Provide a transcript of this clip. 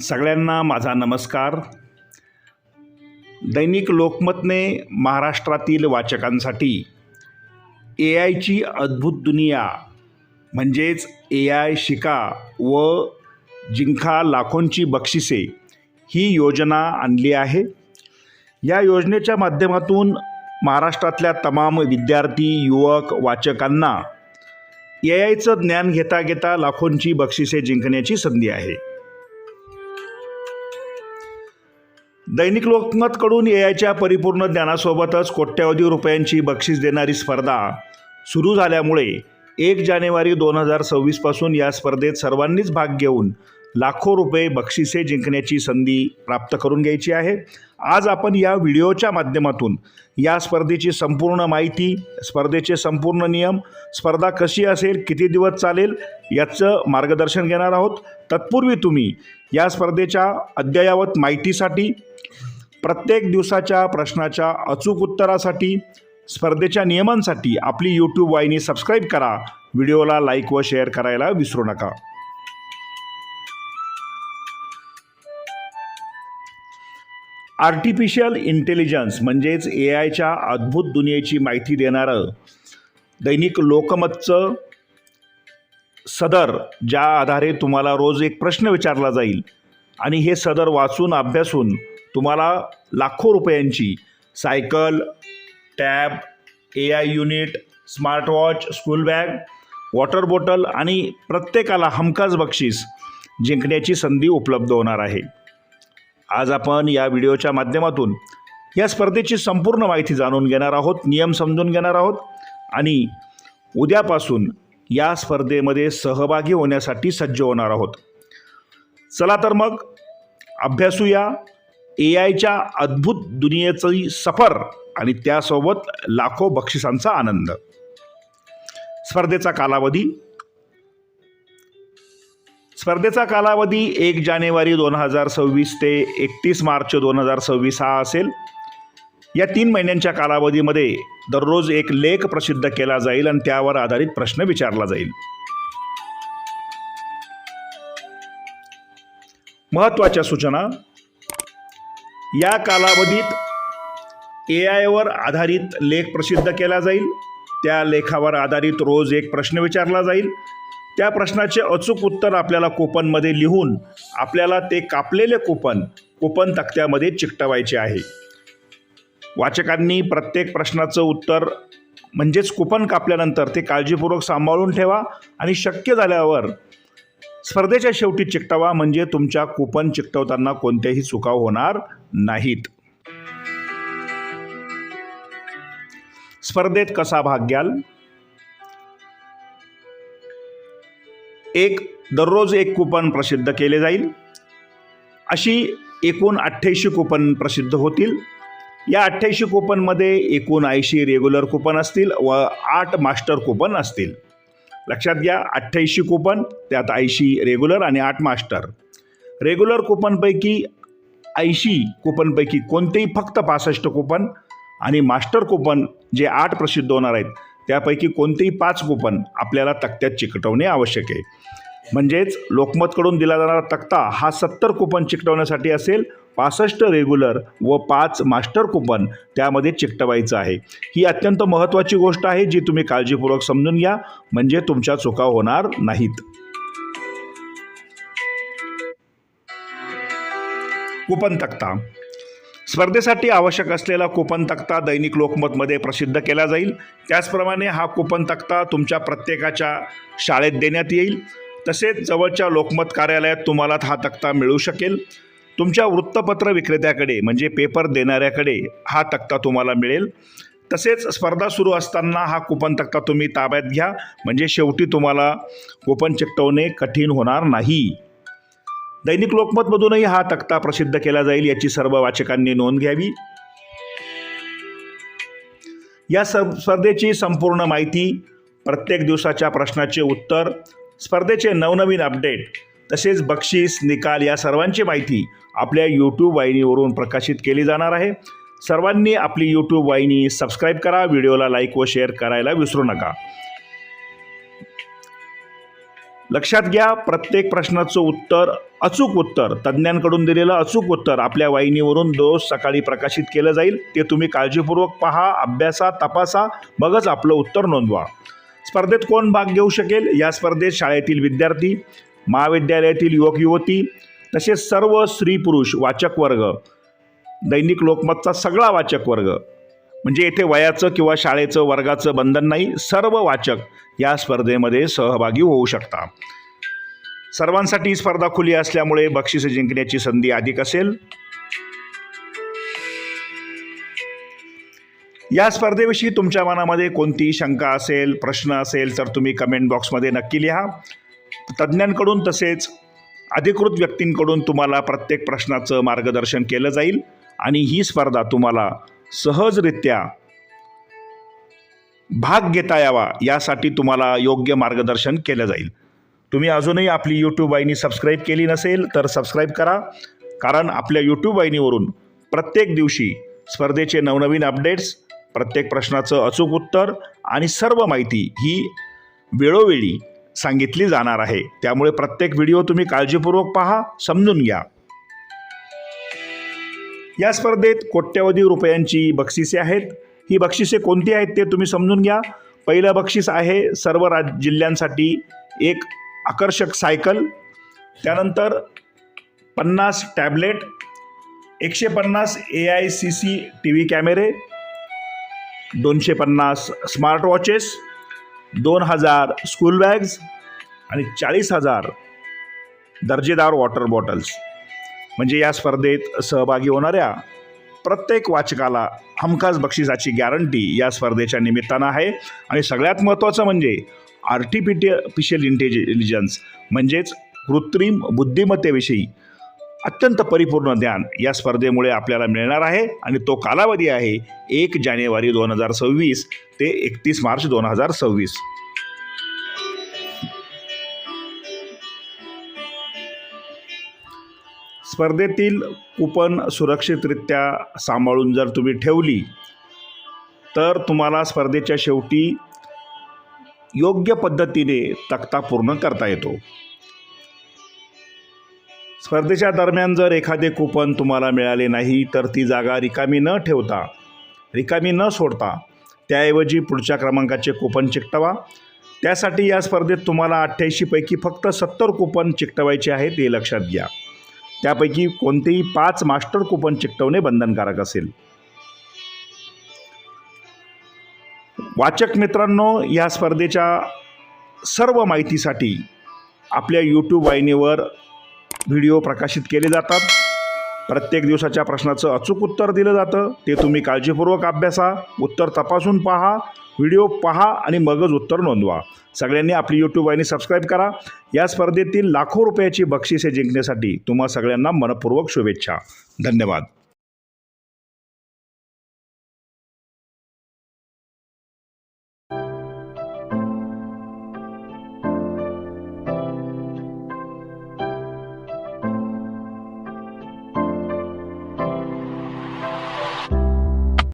सगळ्यांना माझा नमस्कार. दैनिक लोकमतने महाराष्ट्रातील वाचकांसाठी ए आयची अद्भुत दुनिया म्हणजेच ए आय शिका व जिंका लाखोंची बक्षिसे ही योजना आणली आहे. या योजनेच्या माध्यमातून महाराष्ट्रातल्या तमाम विद्यार्थी युवक वाचकांना ए आयचं ज्ञान घेता घेता लाखोंची बक्षिसे जिंकण्याची संधी आहे. दैनिक लोकमतकडून ए आयच्या परिपूर्ण ज्ञानासोबतच कोट्यवधी रुपयांची बक्षीस देणारी स्पर्धा सुरू झाल्यामुळे एक जानेवारी दोन हजार सव्वीसपासून या स्पर्धेत सर्वांनीच भाग घेऊन लाखो रुपये बक्षिसे जिंकण्याची संधी प्राप्त करून घ्यायची आहे. आज आपण या व्हिडिओच्या माध्यमातून या स्पर्धेची संपूर्ण माहिती स्पर्धेचे संपूर्ण नियम स्पर्धा कशी असेल किती दिवस चालेल याचं मार्गदर्शन घेणार आहोत. तत्पूर्वी तुम्ही या स्पर्धेच्या अद्ययावत माहितीसाठी प्रत्येक दिवसाच्या प्रश्नाच्या अचूक उत्तरासाठी स्पर्धेच्या नियमांसाठी आपली यूट्यूब वाहिनी सबस्क्राईब करा. व्हिडिओला लाईक व शेअर करायला विसरू नका. आर्टिफिशियल इंटेलिजन्स म्हणजेच ए आयच्या अद्भुत दुनियेची माहिती देणारं दैनिक लोकमतचं सदर ज्या आधारे तुम्हाला रोज एक प्रश्न विचारला जाईल. आणि हे सदर वाचून अभ्यासून तुम्हाला लाखो रुपयांची cycle tab A I unit smartwatch school bag water bottle आणि प्रत्येकाला हमखास बक्षीस जिंकण्याची संधी उपलब्ध होणार आहे. आज आपण या व्हिडिओच्या माध्यमातून या स्पर्धेची संपूर्ण माहिती जाणून घेणार आहोत नियम समजून घेणार आहोत आणि उद्यापासून या स्पर्धेमध्ये सहभागी होण्यासाठी सज्ज होणार आहोत. चला तर मग अभ्यासूया. ए आयच्या अद्भुत दुनियेची सफर आणि त्यासोबत लाखो बक्षिसांचा आनंद. स्पर्धेचा कालावधी. स्पर्धेचा कालावधी एक जानेवारी दोन हजार सव्वीस ते एकतीस मार्च दोन हजार सव्वीस हा असेल. या तीन महिन्यांच्या कालावधीमध्ये दररोज एक लेख प्रसिद्ध केला जाईल आणि त्यावर आधारित प्रश्न विचारला जाईल. महत्त्वाच्या सूचना. या कालावधीत ए आयवर आधारित लेख प्रसिद्ध केला जाईल. त्या लेखावर आधारित रोज एक प्रश्न विचारला जाईल. त्या प्रश्नाचे अचूक उत्तर आपल्याला कुपनमध्ये लिहून आपल्याला ते कापलेले कुपन कुपन तक्त्यामध्ये चिकटवायचे आहे. वाचकांनी प्रत्येक प्रश्नाचं उत्तर म्हणजेच कुपन कापल्यानंतर ते काळजीपूर्वक सांभाळून ठेवा आणि शक्य झाल्यावर स्पर्धेच्या शेवटी चिकटवा म्हणजे तुमच्या कुपन चिकटवताना कोणत्याही चुका होणार नाहीत. स्पर्धेत कसा भाग घ्याल? एक दररोज एक कुपन प्रसिद्ध केले जाईल. अशी एकूण अठ्ठ्याऐंशी कुपन प्रसिद्ध होतील. या अठ्ठ्याऐंशी कुपनमध्ये एकूण ऐंशी रेग्युलर कुपन असतील व आठ मास्टर कुपन असतील. लक्षात घ्या अठ्ठ्याऐंशी कुपन त्यात ऐंशी रेग्युलर आणि आठ मास्टर रेग्युलर कुपनपैकी ऐंशी कुपनपैकी कोणतेही फक्त पासष्ट कुपन आणि मास्टर कुपन जे आठ प्रसिद्ध होणार आहेत त्यापैकी कोणतेही पाच कुपन आपल्याला तक्त्यात चिकटवणे आवश्यक आहे. म्हणजेच लोकमतकडून दिला जाणारा तक्ता हा सत्तर कुपन चिकटवण्यासाठी असेल पासष्ट रेग्युलर व पाच मास्टर कुपन त्यामध्ये चिकटवायचं आहे. ही अत्यंत महत्त्वाची गोष्ट आहे जी तुम्ही काळजीपूर्वक समजून घ्या म्हणजे तुमच्या चुका होणार नाहीत. कुपन तक्ता. स्पर्धेसाठी आवश्यक असलेला कुपन तक्ता दैनिक लोकमतमध्ये प्रसिद्ध केला जाईल. त्याचप्रमाणे हा कुपन तक्ता तुमच्या प्रत्येकाच्या शाळेत देण्यात येईल. तसेच जवळच्या लोकमत कार्यालयात तुम्हाला हा तक्ता मिळू शकेल. तुमच्या वृत्तपत्र विक्रेत्याकडे म्हणजे पेपर देणाऱ्याकडे हा तक्ता तुम्हाला मिळेल. तसेच स्पर्धा सुरू असताना हा कुपन तक्ता तुम्ही ताब्यात घ्या. म्हणजे शेवटी तुम्हाला कुपन चिकटवणे कठीण होणार नाही. दैनिक लोकमतमधूनही हा तक्ता प्रसिद्ध केला जाईल याची सर्व वाचकांनी नोंद घ्यावी. या स स्पर्धेची संपूर्ण माहिती प्रत्येक दिवसाच्या प्रश्नाचे उत्तर स्पर्धेचे नवनवीन अपडेट तसेच बक्षीस निकाल या सर्वांची माहिती आपल्या यूट्यूब वाहिनीवरून प्रकाशित केली जाणार आहे. सर्वांनी आपली यूट्यूब वाहिनी सबस्क्राईब करा व्हिडिओला लाईक व शेअर करायला विसरू नका. लक्षात घ्या प्रत्येक प्रश्नाचं उत्तर अचूक उत्तर तज्ज्ञांकडून दिलेलं अचूक उत्तर आपल्या वाहिनीवरून दोष सकाळी प्रकाशित केलं जाईल. ते तुम्ही काळजीपूर्वक पहा अभ्यासा तपासा मगच आपलं उत्तर नोंदवा. स्पर्धेत कोण भाग घेऊ शकेल? या स्पर्धेत शाळेतील विद्यार्थी महाविद्यालयातील युवक युवती तसेच सर्व स्त्री पुरुष वाचक वर्ग दैनिक लोकमतचा सगळा वाचक वर्ग म्हणजे येथे वयाचं किंवा शाळेचं वर्गाचं बंधन नाही सर्व वाचक या स्पर्धेमध्ये सहभागी होऊ शकता. सर्वांसाठी स्पर्धा खुली असल्यामुळे बक्षिसं जिंकण्याची संधी अधिक असेल. या स्पर्धेविषयी तुमच्या मनामध्ये कोणतीही शंका असेल प्रश्न असेल तर तुम्ही कमेंट बॉक्समध्ये नक्की लिहा. तज्ज्ञांकडून तसेच अधिकृत व्यक्तींकडून तुम्हाला प्रत्येक प्रश्नाचं मार्गदर्शन केलं जाईल आणि ही स्पर्धा तुम्हाला सहजरित्या भाग घेता यावा यासाठी तुम्हाला योग्य मार्गदर्शन केलं जाईल. तुम्ही अजूनही आपली यूट्यूब वाहिनी सबस्क्राईब केली नसेल तर सबस्क्राईब करा. कारण आपल्या यूट्यूब वाहिनीवरून प्रत्येक दिवशी स्पर्धेचे नवनवीन अपडेट्स प्रत्येक प्रश्नाचं अचूक उत्तर आणि सर्व माहिती ही वेळोवेळी सांगितली जाणार आहे. त्यामुळे प्रत्येक व्हिडिओ तुम्ही काळजीपूर्वक पहा समजून घ्या. या स्पर्धेत कोट्यवधी रुपयांची बक्षिसे आहेत. ही बक्षिसे कोणती आहेत ते तुम्ही समजून घ्या. पहिलं बक्षीस आहे सर्व राज जिल्ह्यांसाठी एक आकर्षक सायकल. त्यानंतर पन्नास टॅबलेट एकशे पन्नास A I C C T V कॅमेरे दोनशे पन्नास स्मार्ट वॉचेस दोन हजार स्कूल बॅग्स आणि चाळीस हजार दर्जेदार वॉटर बॉटल्स. म्हणजे या स्पर्धेत सहभागी होणाऱ्या प्रत्येक वाचकाला हमखास बक्षिसाची गॅरंटी या स्पर्धेच्या निमित्तानं आहे. आणि सगळ्यात महत्त्वाचं म्हणजे आर्टिफिटिफिशियल इंटेलिजन्स म्हणजेच कृत्रिम बुद्धिमत्तेविषयी अत्यंत परिपूर्ण ज्ञान या स्पर्धेमुळे आपल्याला मिळणार आहे आणि तो कालावधी आहे एक जानेवारी दोन हजार सव्वीस ते एकतीस मार्च दोन हजार सव्वीस. स्पर्धेतील कूपन सुरक्षितरित्या सांभाळून जर तुम्ही ठेवली तर तुम्हाला स्पर्धेच्या शेवटी योग्य पद्धतीने तक्ता पूर्ण करता येतो. स्पर्धेच्या दरम्यान जर एखादे कुपन तुम्हाला मिळाले नाही तर ती जागा रिकामी न ठेवता रिकामी न सोडता त्याऐवजी पुढच्या क्रमांकाचे कुपन चिकटवा. त्यासाठी या स्पर्धेत तुम्हाला अठ्ठ्याऐंशीपैकी फक्त सत्तर कुपन चिकटवायचे आहेत हे लक्षात घ्या. त्यापैकी कोणतेही पाच मास्टर कुपन चिकटवणे बंधनकारक असेल. वाचक मित्रांनो या स्पर्धेच्या सर्व माहितीसाठी आपल्या यूट्यूब वाहिनीवर व्हिडिओ प्रकाशित केले जातात. प्रत्येक दिवसाच्या प्रश्नाचं अचूक उत्तर दिलं जातं. ते तुम्ही काळजीपूर्वक अभ्यासा उत्तर तपासून पहा व्हिडिओ पहा आणि मगच उत्तर नोंदवा. सगळ्यांनी आपली यूट्यूब वाहिनी सबस्क्राईब करा. या स्पर्धेतील लाखो रुपयाची बक्षिसे जिंकण्यासाठी तुम्हा सगळ्यांना मनपूर्वक शुभेच्छा. धन्यवाद.